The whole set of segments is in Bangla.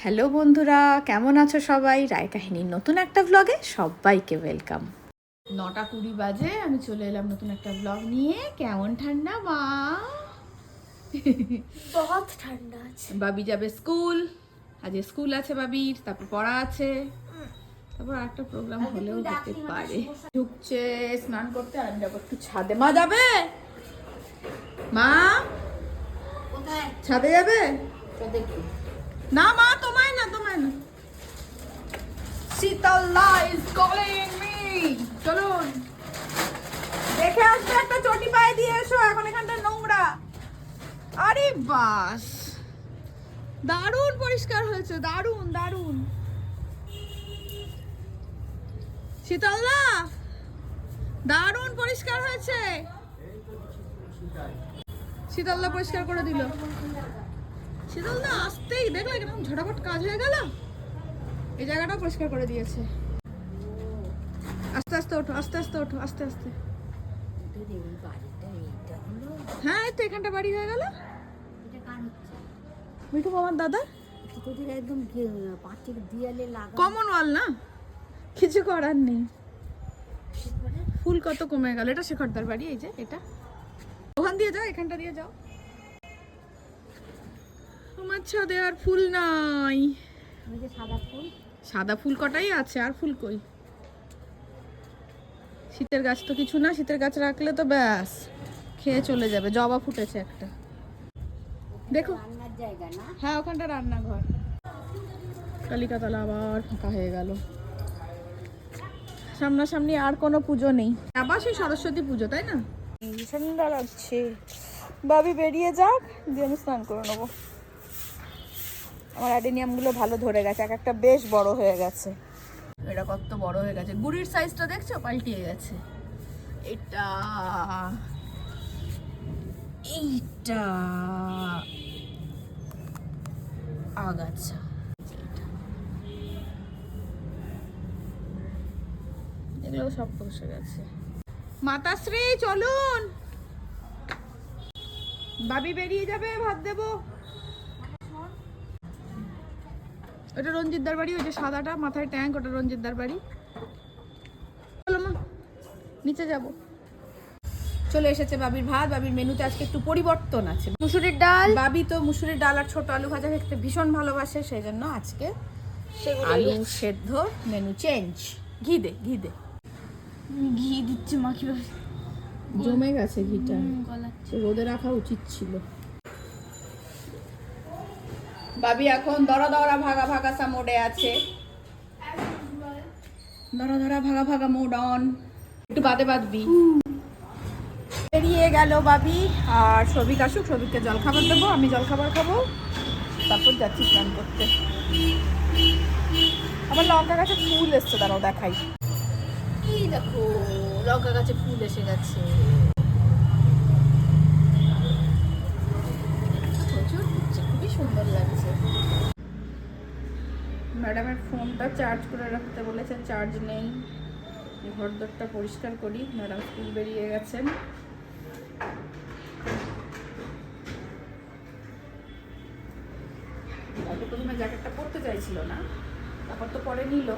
হ্যালো বন্ধুরা কেমন আছো সবাই? রায় কাহিনীর নতুন একটা ব্লগে সবাইকে ওয়েলকাম নটা কুড়ি বাজে আমি চলে এলাম নতুন একটা ব্লগ নিয়ে। কেমন ঠান্ডা মা? বহুত ঠান্ডা আছে। বাবি যাবে স্কুল। আজ স্কুল আছে বাবির তারপর পড়া আছে। তারপর একটা প্রোগ্রাম হলেও হতে পারে। ঢুকছে স্নান করতে আর আমি যাব একটু ছাদে। মা যাবে? মা? ছাদে যাবে? দেখি না, মা, তোমায় না তোমায় না। শীতলা ইজ কলিং মি চলুন। দেখে আসবে, একটা চটি পায়ে দিয়ে এসো, এখন এখানটা নোংরা। আরে বাস। দারুণ পরিষ্কার হয়েছে, দারুণ দারুণ। শীতলদা দারুণ পরিষ্কার হয়েছে। শীতলদা পরিষ্কার করে দিল। শীতল না আসতেই দেখলে কীরকম ঝটাপট কাজ হয়ে গেল। এই জায়গাটা পরিষ্কার করে দিয়েছে। আস্তে আস্তে ওঠো, আস্তে আস্তে ওঠো, আস্তে আস্তে। হ্যাঁ তো এখানটা বাড়ি হয়ে গেল। মিঠু আমার দাদা? একদম দিয়ালে কমন ওয়াল না? কিছু করার নেই। ফুল কত কমে গেল, এটা শেখরদার বাড়ি, এই যে, এটা। ওখান দিয়ে যাও, এখানটা দিয়ে যাও। আমার ছাদে আর ফুল নাই। সাদা ফুল। সাদা ফুল কটাই আছে আর ফুল কই? শীতের গাছ তো কিছু না শীতের গাছ রাখলে তো ব্যাস খেয়ে চলে যাবে জবা ফুটেছে একটা। দেখো। হ্যাঁ ওখানটা রান্নাঘর। কালিকাতলা আবার ফাঁকা হয়ে গেল। সামনাসামনি আর কোনো পুজো নেই। আবার সেই সরস্বতী পুজো তাই না? ঠান্ডা লাগছে। বাবি বেরিয়ে যাক দিয়ে আমি স্নান করে নেব। আমার অ্যাডেনিয়ামগুলো ভালো ধরে গেছে, এক একটা বেশ বড় হয়ে গেছে। এটা কত বড় হয়ে গেছে। গুড়ির সাইজটা দেখছ? পাল্টিয়ে গেছে। এটা এইটা আগাছা। এগুলো সব বসে গেছে। মাতাশ্রী, চলুন। বাবি বেরিয়ে যাবে, ভাত দেবো। ওটা রঞ্জিতদার বাড়ি ওই যে সাদাটা মাথায় ট্যাঙ্ক ওটা রঞ্জিতদার বাড়ি। চলো মা নিচে যাব। চলে এসেছে বাবির ভাত বাবির মেনুতে আজকে একটু পরিবর্তন আছে। মুসুরির ডাল। বাবি তো মুসুরির ডাল আর ছোট আলু ভাজা খেতে ভীষণ ভালোবাসে সেই জন্য আজকে আলু সেদ্ধ মেনু চেঞ্জ ঘি দে ঘি দে। ঘি দিচ্ছে মা কীভাবে? জমে গেছে ঘিটা। রোদে রাখা উচিত ছিল। বাবি এখন দরা দরা ভাগা ভাগা সা মোডে আছে। দরা দরা ভাগা ভাগা মোড অন একটু বাদে বাদবি। বেরিয়ে গেল বাবি আর সবিক আসুক সবিককে জলখাবার দেবো, আমি জলখাবার খাব। তারপর যাচ্ছি স্নান করতে। আবার লঙ্কা গাছে ফুল এসছে, দাঁড়াও দেখাই। কি দেখো, লঙ্কা গাছে ফুল এসে গেছে প্রচুর ফুটছে খুবই সুন্দর লাগছে ম্যাডামের ফোনটা চার্জ করে রাখতে বলেছে চার্জ নেই। ঘর দরটা পরিষ্কার করি, ম্যাডাম স্কুল বেরিয়ে গেছেন। তারপর প্রথমে জ্যাকেটটা পরতে চাইছিল না, তারপর তো পরে নিল।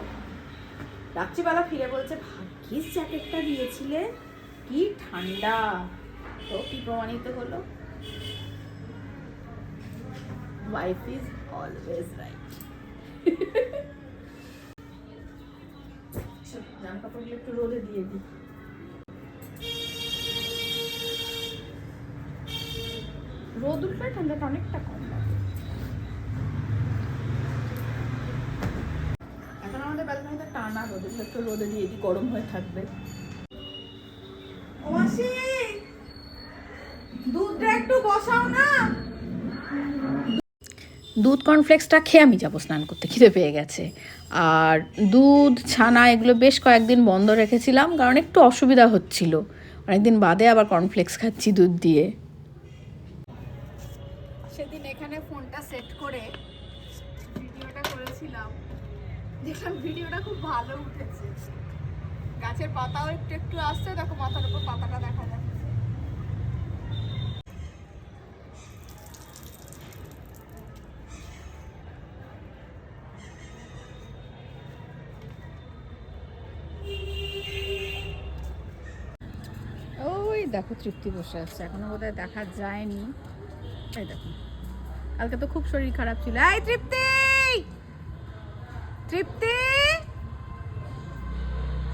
রাত্রিবেলা ফিরে বলছে, ভাগ্যিস জ্যাকেটটা দিয়েছিলে, কি ঠান্ডা। তো কি প্রমাণিত হলো? Wife is always right. একটু রোদে দিয়ে রোদ উঠলে ঠান্ডাটা অনেকটা কম এখন আমাদের ব্যালকনিতে টানা রোদ একটু রোদে দিয়ে দিই গরম হয়ে থাকবে দুধটা একটু বসাও না দুধ কর্নফ্লেক্সটা খেয়ে আমি যাব স্নান করতে, খিদে পেয়ে গেছে। আর দুধ, ছানা, এগুলো বেশ কয়েকদিন বন্ধ রেখেছিলাম কারণ একটু অসুবিধা হচ্ছিল। অনেকদিন বাদে আবার কর্নফ্লেক্স খাচ্ছি দুধ দিয়ে। সেদিন এখানে ফোনটা সেট করে ভিডিওটা করেছিলাম। দেখলাম ভিডিওটা খুব ভালো উঠেছে। গাছের পাতাও একটু একটু আসছে, দেখো মাথার উপর পাতাটা দেখা যাচ্ছে। দেখো তৃপ্তি বসে আছে। এখনও বোধহয় দেখা যায়নি। এই দেখো। কালকে তো খুব শরীর খারাপ ছিল। এই তৃপ্তি! তৃপ্তি!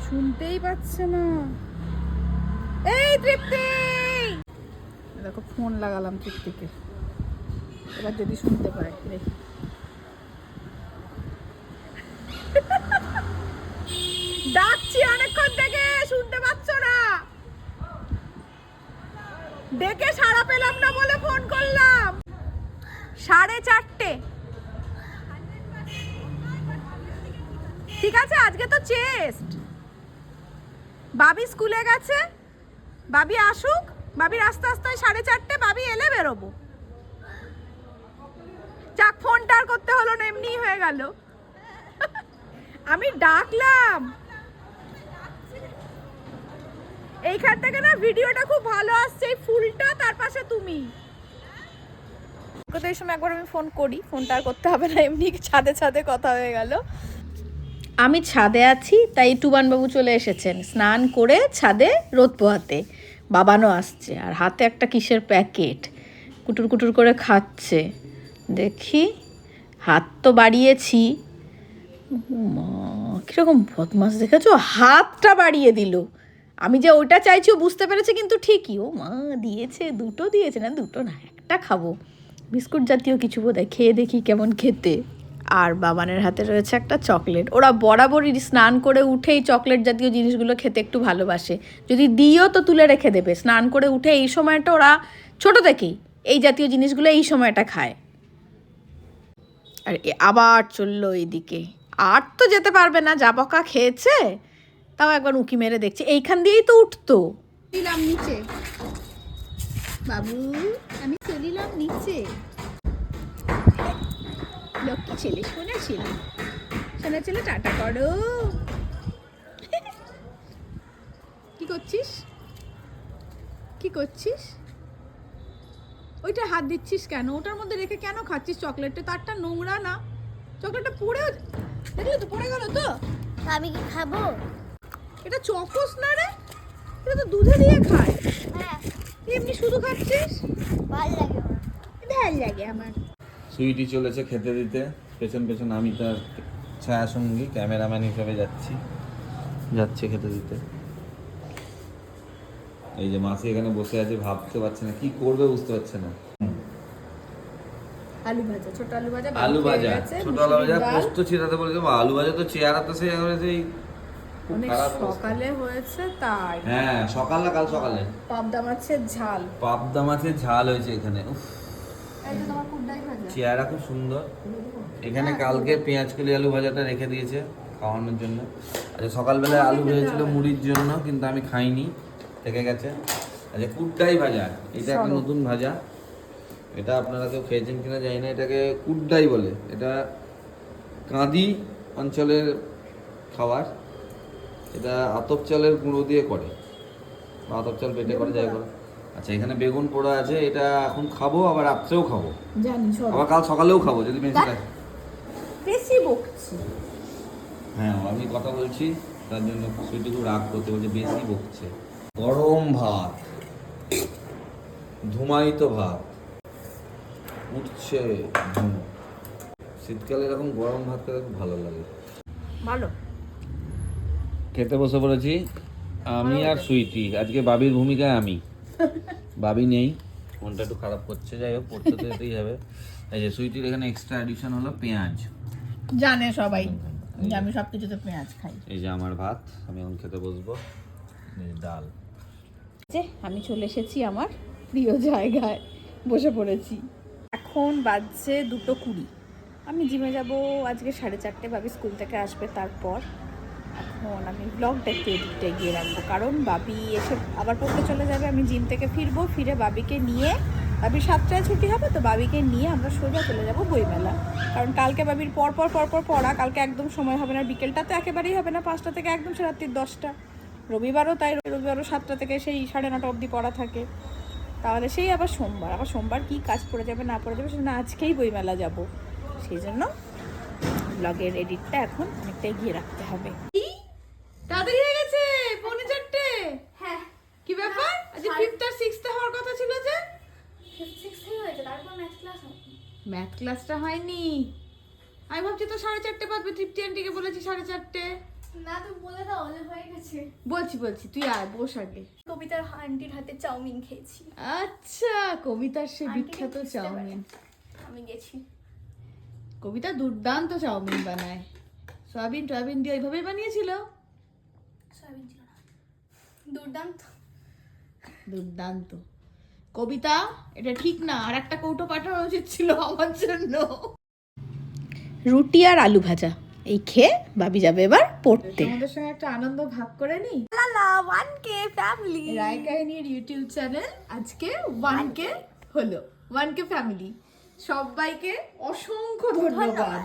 শুনতেই পাচ্ছে না। এই তৃপ্তি! দেখো, ফোন লাগালাম তৃপ্তিকে। এবার যদি শুনতে পায়, দেখি ডাকছি অনেকক্ষণ থেকে শুনতে পাচ্ছ না ডেকে সাড়া পেলাম না বলে ফোন করলাম। সাড়ে চারটে। ঠিক আছে, আজকে তো চেস্ট। বাবি স্কুলে গেছে। বাবি আসুক। বাবির আস্তে আস্তে সাড়ে চারটে, বাবি এলে বেরোবো। যাক, ফোনটা আর করতে হলো না এমনি হয়ে গেল। আমি ডাকলাম। এইখান থেকে না ভিডিওটা খুব ভালো আসছে, এই ফুলটা, তার পাশে তুমি। এই সময় একবার আমি ফোন করি, ফোনটা আর করতে হবে না, এমনি ছাদে ছাদে কথা হয়ে গেল। আমি ছাদে আছি, তাই টুবানবাবু চলে এসেছেন। স্নান করে ছাদে রোদ পোহাতে, বাবানও আসছে, আর হাতে একটা কিসের প্যাকেট, কুটুর কুটুর করে খাচ্ছে। দেখি, হাত তো বাড়িয়েছি। কীরকম বদমাস দেখেছ? হাতটা বাড়িয়ে দিল। আমি যে ওটা চাইছি ও বুঝতে পেরেছে কিন্তু ঠিকই। ও মা, দিয়েছে, দুটো দিয়েছে না, দুটো না, একটা খাব। বিস্কুট জাতীয় কিছু বোধ হয় খেয়ে দেখি কেমন খেতে। আর বাবানের হাতে রয়েছে একটা চকলেট। ওরা বরাবরই স্নান করে উঠেই চকলেট জাতীয় জিনিসগুলো খেতে একটু ভালোবাসে। যদি দিও তো তুলে রেখে দেবে। স্নান করে উঠে এই সময়টা ওরা ছোট থেকেই এই জাতীয় জিনিসগুলো এই সময়টা খায়। আর আবার চলল এইদিকে। আর তো যেতে পারবে না, যা বকা খেয়েছে তাও একবার উঁকি মেরে দেখছে। এইখান দিয়েই তো উঠতো। দিলাম নিচে। বাবু আমি চলিলাম নিচে। লক্ষ্মী ছেলে শোনা ছেলে। শোনা ছেলে টাটা করো। কি করছিস? কি করছিস? ওইটা হাত দিচ্ছিস কেন? ওটার মধ্যে রেখে কেন খাচ্ছিস? চকলেটটা তারটা নোংরা না। চকলেটটা পড়েও দেখলে তো পড়ে গেল তো? আমি কি খাব? এটা চকোস না রে? এটা তো দুধে দিয়ে খায়। হ্যাঁ। এমনি শুধু খাচ্ছিস? ভালো লাগে আমার। ভালো লাগে আমার। সুইটি চলেছে খেতে দিতে। পেছন পেছন আমি তার ছায়া সঙ্গী ক্যামেরাম্যান হিসেবে যাচ্ছি। যাচ্ছে খেতে দিতে। এই যে মাসি এখানে বসে আছে ভাবতে পারছে না কি করবে বুঝতে পারছে না। আলু ভাজা ছোট আলু ভাজা আলু ভাজা। ছোট আলু ভাজা পোস্ত ছিটাতে বলেছে আলু ভাজা তো চেয়ারা তো সেই একেবারে সেই খুব অনেক সকালে হয়েছে তাই। হ্যাঁ সকাল না কাল সকালে? পাবদা মাছের ঝাল। পাবদা মাছের ঝাল হয়েছে এখানে চেয়ারা খুব সুন্দর। এখানে কালকে পেঁয়াজ কলি আলু ভাজাটা রেখে দিয়েছে খাওয়ানোর জন্য। আচ্ছা সকালবেলায় আলু ভেজেছিল মুড়ির জন্য কিন্তু আমি খাইনি থেকে গেছে। আচ্ছা কুড্ডাই ভাজা এটা একটা নতুন ভাজা। এটা আপনারা কেউ খেয়েছেন কিনা জানি না এটাকে কুড্ডাই বলে। এটা কাঁদি অঞ্চলের খাবার। এটা আতপ চালের গুঁড়ো দিয়ে করে। বা আতপ চাল বেটে করে যাই করে। আচ্ছা এখানে বেগুন পোড়া আছে এটা এখন খাব আবার রাত্রেও খাব? জানি আবার কাল সকালেও খাব যদি বেশি থাকে বেশি বকছি। হ্যাঁ আমি কথা বলছি তার জন্য সুইটি খুব রাগ করতে বলছে বেশি বকছে। গরম ভাত। ধুমায়িত ভাত। উঠছে শীতকালে এরকম গরম ভাত খেতে খুব ভালো লাগে। ভালো। খেতে বসে পড়েছি। আমি আর সুইটি। আজকে বাবির ভূমিকায় আমি। বাবি নেই। মনটা একটু খারাপ করছে যাই হোক পড়তে তো যেতেই হবে। এই যে সুইটির এখানে এক্সট্রা এডিশন হলো পেঁয়াজ। জানে সবাই। যে আমি সব কিছুতে পেঁয়াজ খাই। এই যে আমার ভাত আমি এখন খেতে বসবো। ডাল। যে আমি চলে এসেছি আমার প্রিয় জায়গায়। বসে পড়েছি। এখন বাজছে দুটো কুড়ি। আমি জিমে যাব আজকে সাড়ে চারটে। বাবি স্কুল থেকে আসবে তারপর। এখন আমি ব্লগটা একটু এদিকটা এগিয়ে রাখব। কারণ বাবি এসে আবার পড়তে চলে যাবে, আমি জিম থেকে ফিরবো, ফিরে বাবিকে নিয়ে, বাবির সাতটায় ছুটি হবে, তো বাবিকে নিয়ে আমরা সোজা চলে যাব বইমেলা। কারণ কালকে বাবির পর পর পর পর পড়া, কালকে একদম সময় হবে না, বিকেলটা তো একেবারেই হবে না, পাঁচটা থেকে একদম সে রাত্রির দশটা। রবিবারও তাই, রবিবারও সাতটা থেকে সেই সাড়ে নটা অবধি পড়া থাকে। তাহলে সেই আবার সোমবার আবার সোমবার কি কাজ পড়ে যাবে, না পড়ে যাবে, সেজন্য আজকেই বইমেলা যাব। সেই জন্য ব্লগের এডিটটা এখন অনেকটা এগিয়ে রাখতে হবে তাড়াতাড়ি হয়ে গেছে পৌনে চারটে হ্যাঁ কি ব্যাপার আজ সাড়ে ক্লাসটা হয়নি। আমি ভাবছি তো সাড়ে চারটে বাজবে তৃপ্তি আন্টিকে বলেছি সাড়ে চারটে। না তো বলে দাও অনেক হয়ে গেছে। বলছি বলছি তুই আয় বস আগে। কবিতার আন্টির হাতে চাউমিন খেয়েছি। আচ্ছা কবিতার সে বিখ্যাত চাউমিন। আমি গেছি। কবিতা দুর্দান্ত চাউমিন বানায়। সয়াবিন টয়াবিন দিয়ে ওইভাবেই বানিয়েছিল? সয়াবিন ছিল না। দুর্দান্ত। দুর্দান্ত। কবিতা এটা ঠিক না আর একটা কৌটো পাঠানো উচিত ছিল আমার জন্য। রুটি আর আলু ভাজা এই খেয়ে বাবি যাবে এবার পড়তে। তোমাদের সঙ্গে একটা আনন্দ ভাগ করে নি? লালা ওয়ান কে ফ্যামিলি রায় কাহিনীর ইউটিউব চ্যানেল আজকে ওয়ান কে হলো ওয়ান কে ফ্যামিলি সবাইকে অসংখ্য ধন্যবাদ।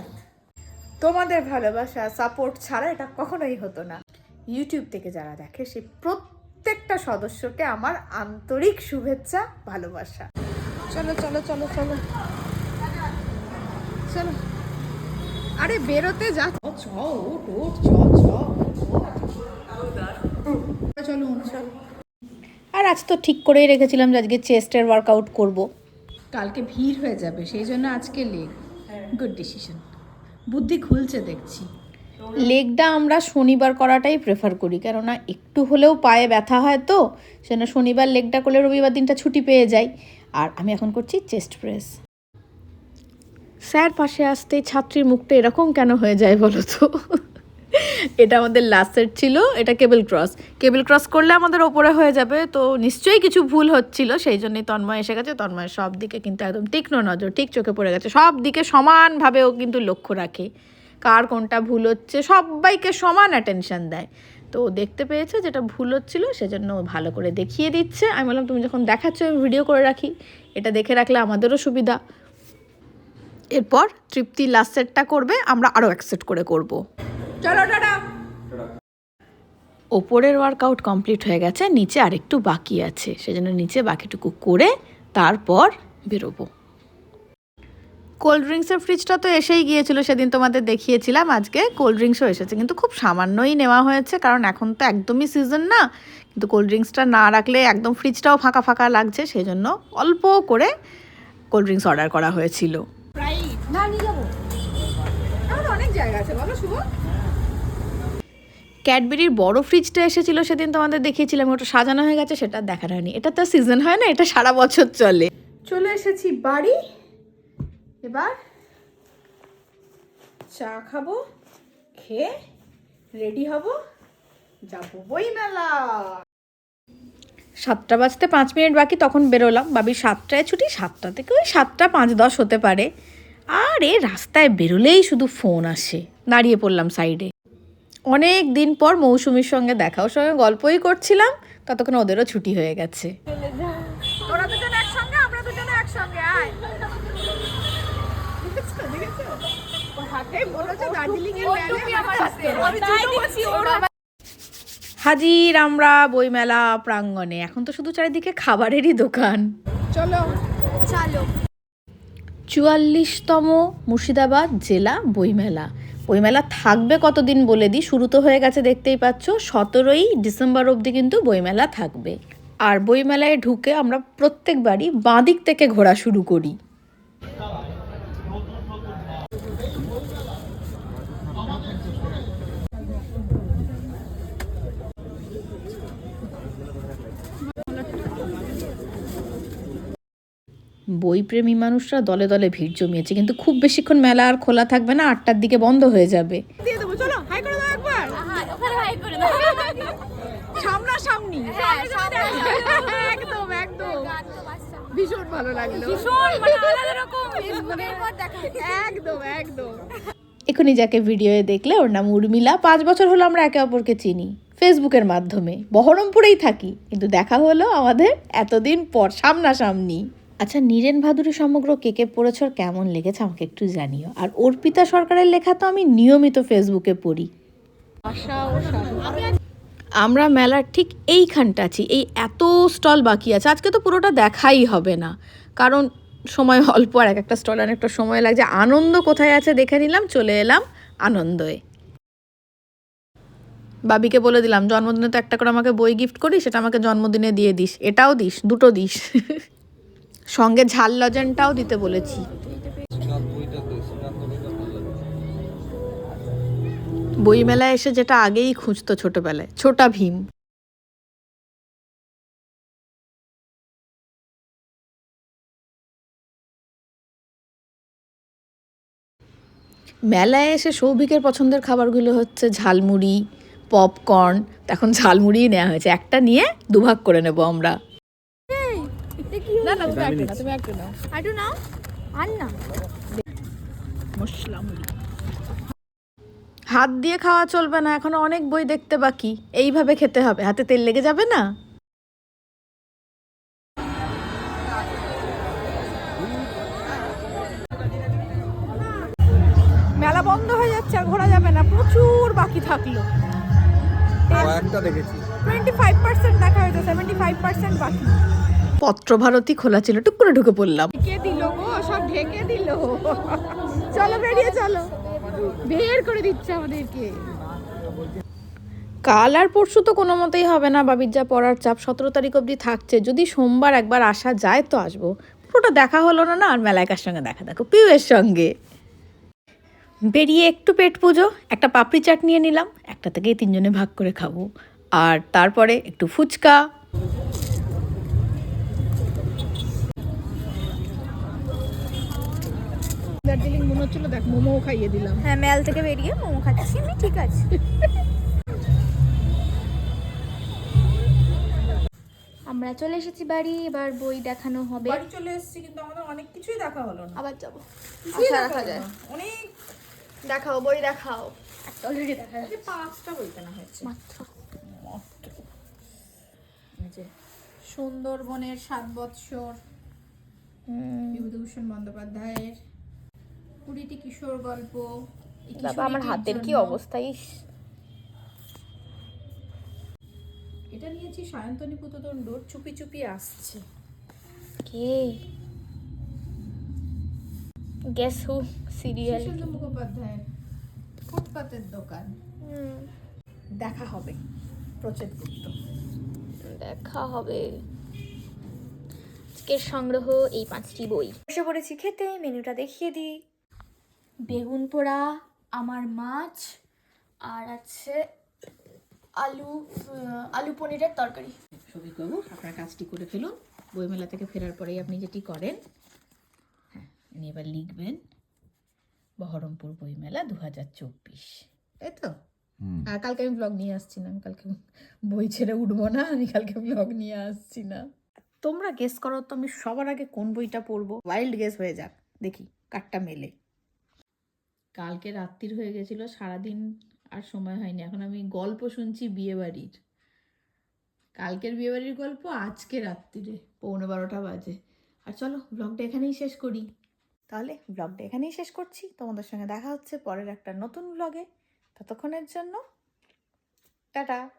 তোমাদের ভালোবাসা সাপোর্ট ছাড়া এটা কখনোই হতো না। ইউটিউব থেকে যারা দেখে সেই প্রত্যেকটা সদস্যকে আমার আন্তরিক শুভেচ্ছা ভালোবাসা। চলো চলো চলো চলো। চলো। আরে বেরোতে যা। চ চ ওঠ ওঠ চ চ। চলো চলো। আর আজ তো ঠিক করেই রেখেছিলাম যে আজকে চেস্টের ওয়ার্কআউট করব। কালকে ভিড় হয়ে যাবে সেই জন্য আজকে লেগ গুড ডিসিশন বুদ্ধি খুলছে দেখছি। লেগটা আমরা শনিবার করাটাই প্রেফার করি, কেননা একটু হলেও পায়ে ব্যথা হয় তো, সেজন্য শনিবার লেগটা করলে রবিবার দিনটা ছুটি পেয়ে যাই। আর আমি এখন করছি চেস্ট প্রেস স্যার, পাশে আসতে ছাত্রীর মুখটা এরকম কেন হয়ে যায় বলো তো? এটা আমাদের লাস্ট সেট ছিল, এটা কেবল ক্রস কেবল ক্রস করলে আমাদের ওপরে হয়ে যাবে, তো নিশ্চয়ই কিছু ভুল হচ্ছিল, সেই জন্যই তন্ময় এসে গেছে। তন্ময়ের সব দিকে কিন্তু একদম তীক্ষ্ণ নজর, ঠিক চোখে পড়ে গেছে সব দিকে সমানভাবে ও কিন্তু লক্ষ্য রাখে। কার কোনটা ভুল হচ্ছে সবাইকে সমান অ্যাটেনশন দেয়। তো দেখতে পেয়েছে যেটা ভুল হচ্ছিল সেজন্য ভালো করে দেখিয়ে দিচ্ছে। আমি বললাম তুমি যখন দেখাচ্ছ আমি ভিডিও করে রাখি। এটা দেখে রাখলে আমাদেরও সুবিধা। এরপর তৃপ্তি লাস্ট সেটটা করবে আমরা আরও এক সেট করে করব। চলো টাটা। ওপরের ওয়ার্কআউট কমপ্লিট হয়ে গেছে নিচে আরেকটু বাকি আছে। সেজন্য নিচে বাকিটুকু করে তারপর বেরোবো। কোল্ড ড্রিঙ্কসের ফ্রিজটা তো এসেই গিয়েছিল সেদিন তোমাদের দেখিয়েছিলাম আজকে কোল্ড ড্রিঙ্কসও এসেছে কিন্তু খুব সামান্যই নেওয়া হয়েছে কারণ এখন তো একদমই সিজন না কিন্তু কোল্ড ড্রিঙ্কসটা না রাখলে একদম ফ্রিজটাও ফাঁকা ফাঁকা লাগছে সেই জন্য অল্প করে কোল্ড ড্রিঙ্কস অর্ডার করা হয়েছিল। অনেক জায়গা আছে বলো শুভ। ক্যাডবেরির বড় ফ্রিজটা এসেছিল সেদিন তোমাদের দেখিয়েছিলাম ওটা সাজানো হয়ে গেছে সেটা দেখার হয়নি। এটা তো সিজন হয় না এটা সারা বছর চলে। চলে এসেছি বাড়ি এবার চা খাব, খেয়ে রেডি হব, যাব বই মেলা সাতটা বাজতে পাঁচ মিনিট বাকি, তখন বেরোলাম। বাবির সাতটায় ছুটি, সাতটা থেকে ওই সাতটা পাঁচ দশ হতে পারে। আর এ রাস্তায় বেরোলেই শুধু ফোন আসে, দাঁড়িয়ে পড়লাম সাইডে অনেক দিন পর মৌসুমীর সঙ্গে দেখা ওর সঙ্গে গল্পই করছিলাম, ততক্ষণ ওদেরও ছুটি হয়ে গেছে। তোরা দুজন একসঙ্গে, আমরা একসঙ্গে, আয় দেখেছ, দেখেছ? ও হাতে মনে হচ্ছে দার্জিলিং এর হাজির আমরা বইমেলা প্রাঙ্গণে। এখন তো শুধু চারিদিকে খাবারেরই দোকান। চলো। চালো। চুয়াল্লিশতম মুর্শিদাবাদ জেলা বইমেলা। বইমেলা থাকবে কতদিন বলে দিই? শুরু তো হয়ে গেছে দেখতেই পাচ্ছ। সতেরোই ডিসেম্বর অবধি কিন্তু বইমেলা থাকবে। আর বইমেলায় ঢুকে আমরা প্রত্যেকবারই বাঁদিক থেকে ঘোরা শুরু করি। বইপ্রেমী মানুষরা দলে দলে ভিড় জমিয়েছে কিন্তু খুব বেশিক্ষণ মেলা আর খোলা থাকবে না আটটার দিকে বন্ধ হয়ে যাবে। একদম একদম। ভীষণ ভালো লাগল। ভীষণ মানে আলাদা রকম একদম একদম। এখনই যাকে ভিডিওয়ে দেখলে ওর নাম উর্মিলা পাঁচ বছর হলো আমরা একে অপরকে চিনি ফেসবুকের মাধ্যমে। বহরমপুরেই থাকি কিন্তু দেখা হলো আমাদের এতদিন পর সামনাসামনি। আচ্ছা নীরেন ভাদুরী সমগ্র কেকে পড়েছ ওর কেমন লেগেছে আমাকে একটু জানিও। আর অর্পিতা সরকারের লেখা তো আমি নিয়মিত ফেসবুকে পড়ি। আমরা মেলার ঠিক এইখানটা আছি, এই এত স্টল বাকি আছে, আজকে তো পুরোটা দেখাই হবে না। কারণ সময় অল্প আর এক একটা স্টল, অনেকটা সময় লাগছে। আনন্দ কোথায় আছে দেখে নিলাম, চলে এলাম আনন্দে বাবিকে বলে দিলাম, জন্মদিনে তো একটা করে আমাকে বই গিফট করিস, সেটা আমাকে জন্মদিনে দিয়ে দিস, এটাও দিস, দুটো দিস। সঙ্গে ঝাল লজেনটাও দিতে বলেছি। বইমেলায় এসে যেটা আগেই খুঁজতো ছোটবেলায়, ছোটা ভীম। মেলায় এসে সৌভিকের পছন্দের খাবারগুলো হচ্ছে ঝালমুড়ি, পপকর্ন, এখন ঝালমুড়িই নেওয়া হয়েছে। একটা নিয়ে দুভাগ করে নেব আমরা। না না তুমি একটা না তুমি একটা নাও। আটু না আর না। মশলা মুড়ি। হাত দিয়ে খাওয়া চলবে না এখনও অনেক বই দেখতে বাকি। এইভাবে খেতে হবে। হাতে তেল লেগে যাবে না? মেলা বন্ধ হয়ে যাচ্ছে আর ঘোরা যাবে না। প্রচুর বাকি থাকল। কয়েকটা দেখেছি। টোয়েন্টি ফাইভ পার্সেন্ট দেখা হয়েছে সেভেন্টি ফাইভ পার্সেন্ট বাকি। পত্রভারতী খোলা ছিল টুক করে ঢুকে পড়লাম। ঢেকে দিল গো সব ঢেকে দিল। চলো বেরিয়ে চলো। বের করে দিচ্ছে আমাদেরকে। কাল আর পরশু তো কোনো মতেই হবে না বাবির যা পড়ার চাপ সতেরো তারিখ অবধি থাকছে। যদি সোমবার একবার আসা যায় তো আসব। পুরোটা দেখা হলো না না আর মেলায়কার সঙ্গে দেখা। দেখো পিউয়ের সঙ্গে। বেরিয়ে একটু পেট পুজো একটা পাপড়ি চাট নিয়ে নিলাম একটা থেকেই তিনজনে ভাগ করে খাব। আর তারপরে একটু ফুচকা। দার্জিলিং মনে হচ্ছিল দেখ মোমো খাইয়ে দিলাম। হ্যাঁ মেল থেকে বেরিয়ে মোমো খাচ্ছি আমি ঠিক আছে। আমরা চলে এসেছি বাড়ি এবার বই দেখানো হবে। বাড়ি চলে এসেছি কিন্তু আমাদের অনেক কিছুই দেখা হলো না। আবার যাব। আশা দেখা রাখা যায় অনেক দেখাও বই দেখাও। একটা অলরেডি দেখা এই যে পাঁচটা বই কেনা হয়েছে। মাত্র। মাত্র। যে সুন্দরবনের সাত বৎসর বিভূতিভূষণ বন্দ্যোপাধ্যায়ের কুড়িটি কিশোর গল্প বাবা আমার হাতের কি। অবস্থা ইস। এটা নিয়েছি সায়ন্তনী পুতদণ্ডর চুপি চুপি আসছে। কে? গেস হু সিরিয়াল শীর্ষেন্দু মুখোপাধ্যায়ের ফুটপাতের দোকান। দেখা হবে প্রচেত গুপ্ত। দেখা হবে। আজকের সংগ্রহ এই পাঁচটি বই। বসে পড়েছি খেতে মেনুটা দেখিয়ে দিই। বেগুন পোড়া আমার মাছ আর আছে আলু আলু পনিরের তরকারি। সবিকবাবু আপনার কাজটি করে ফেলুন। বইমেলা থেকে ফেরার পরেই আপনি যেটি করেন হ্যাঁ উনি এবার লিখবেন বহরমপুর বইমেলা দু হাজার চব্বিশ। তাই তো? আর কালকে আমি ব্লগ নিয়ে আসছি না। আমি কালকে বই ছেড়ে উঠবো না। আমি কালকে ব্লগ নিয়ে আসছি না। তোমরা গেস করো তো আমি সবার আগে কোন বইটা পড়ব। ওয়াইল্ড গেস হয়ে যাক। দেখি কারটা মেলে। কালকে রাত্রির হয়ে গেছিল, সারাদিন আর সময় হয়নি। এখন আমি গল্প শুনছি বিয়েবাড়ির। কালকের বিয়েবাড়ির গল্প, আজকে রাত্রিরে, পৌনে বারোটা বাজে। আর চলো ব্লগটা এখানেই শেষ করি। তাহলে ব্লগটা এখানেই শেষ করছি। তোমাদের সঙ্গে দেখা হচ্ছে পরের একটা নতুন ব্লগে ততক্ষণের জন্য, টাটা!